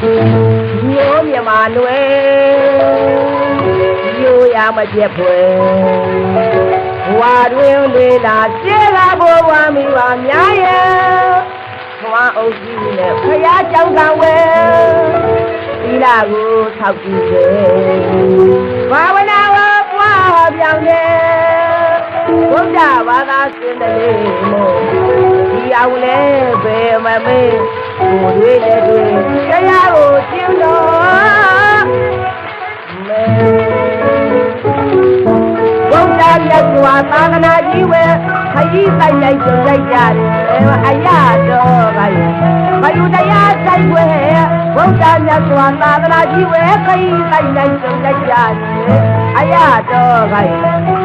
မျိုးမြမနွယ်ရိုးရမပြက်ဖွယ်ဘဝတွင်လေလာရှင်းလာဖို့ဝမ်းမိပါများရဲ့ဘဝအုပ်ကြီးနဲ့ဖရာကြောင့်ကံဝဲသီလကိုထောက်ကြည့်စေဘာဝနာကိုပွားပြောင်းနေဘုရားဘာသာစင်တယ်မို့ဒီအောင်လဲဘယ်မမေး ကိုတွေးလည်းတွေးတရားကိုကျင့်တော်မဲဘုရားမြတ်စွာသာသနာကြီးဝဲခကြီးဆိုင်လိုက်ကြလိုက်ကြတယ်အရာတော်ကရမယူတရားဆိုင်ဝဲဘုရားမြတ်စွာသာသနာကြီးဝဲခကြီးဆိုင်လိုက်ကြလိုက်ကြတယ်အရာတော်ကရ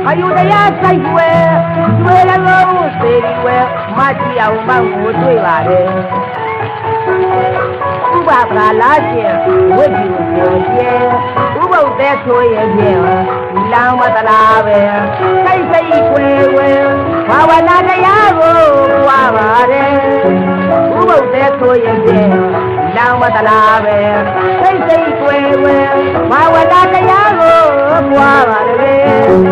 မယူတရားဆိုင်ဝဲကျွေးလုံးစေရီဝဲမကြည့်အောင်မှကိုတွေ့ပါတယ်ဥပပ ရာလာခြင်းဝိဇ္ဇူပြောခြင်းဥပုပ်တဲ့ဆိုရဲ့ဖြင့်လောင်မတလားပဲစိတ်စိတ်ွယ်ဝဲဘာဝနာတရားကိုပွားပါတယ်ဥပုပ်တဲ့ဆိုရဲ့ဖြင့်လောင်မတလားပဲစိတ်စိတ်ွယ်ဝဲဘာဝနာတရားကိုပွားပါတယ်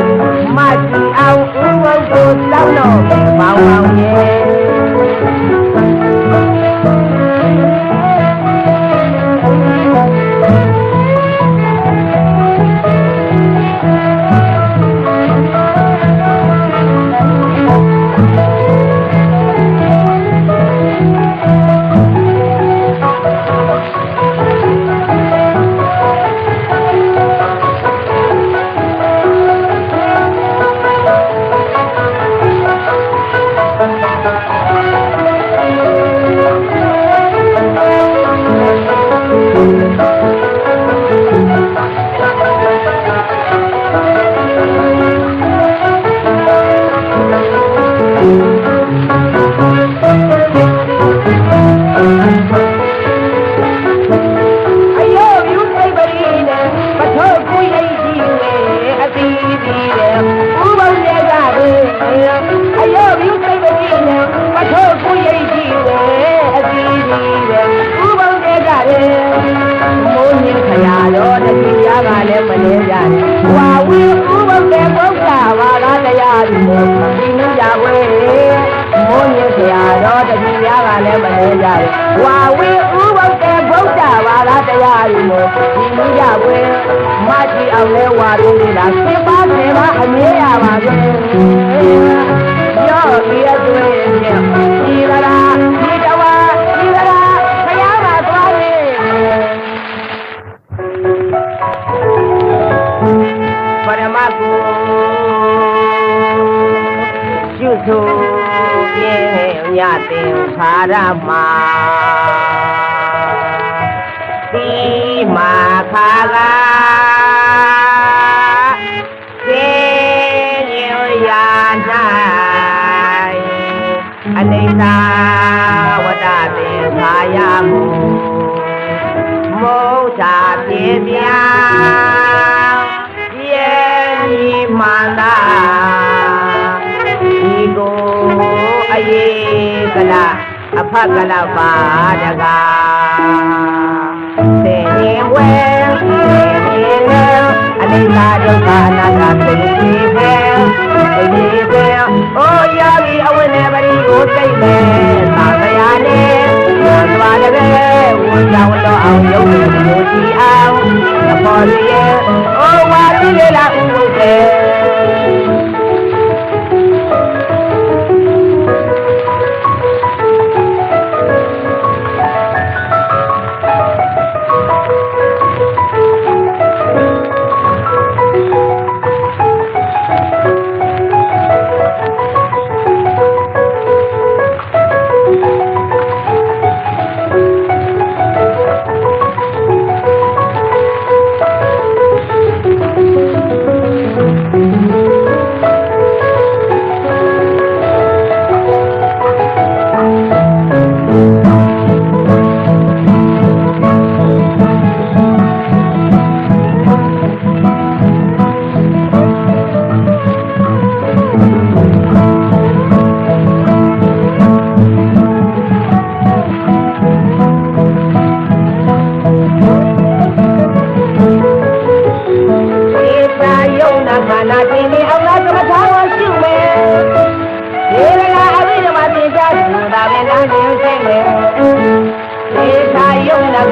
ယကလည်းမနေကြနဲ့ဝါဝီဥပုံတဲ့ဘုရားဘာသာတရားဒီမို့ဒီနည်းကြဝဲမကြည့်အောင်လဲဝါရင်းလေးလားစေပါစေပါအမြဲရပါစေရောဒီအတွင်းချင်းဒီကရာဒီတဝါဒီကရာခရမှာသွားနေပရမကုကျုစုပြေညတင်ခါ ရမဒီမာခါကစေညရာ၌အနေ ကလအဖကလပါတကားစေရင်ဝဲစေရင်လဲအနိစ္စဒုက္ခအနတ္တသိသိပဲသိပဲအိုးရပြီအဝိနေပရိကိုစိတ်ပဲသာတရားနဲ့ဝန်သွားတယ်ဝန်ကြောင်းတော့အောင်ယုံကြည်လို့ကြည်အောင်အပေါ်ကြီးရဲ့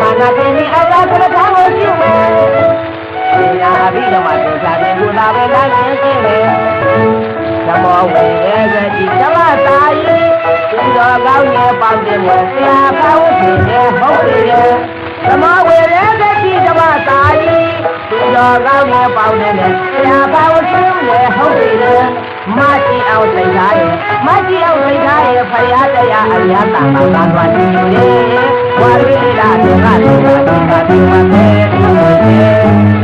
မာနတင်ဒီအရာကရထားကိုရှိမယ်ဒီနာအဘိဓမ္မာသင်္ချာတဲ့ဘုရားပဲလာခြင်းရှိမယ်ဓမ္မဝေရေကတိဓမ္မသာယီသူတော်ကောင်းရဲ့ပေါင်းတင်ဝင်ဆရာပေါင်းရှင်ရဲ့ဟုတ်တယ်ရဲ့ဓမ္မဝေရေကတိဓမ္မသာယီသူတော်ကောင်းရဲ့ပေါင်းတင်နဲ့ဆရာပေါင်းရှင်ရဲ့ဟုတ်တယ်ရဲ့မရှိအောင်စိတ်ထားရဲ့မရှိအောင်စိတ်ထားရဲ့ဖရာတရားအရိယတာပါပါသွားကြည့် Guardi la tu, la tu, la tu, la tu, la tu, la tu,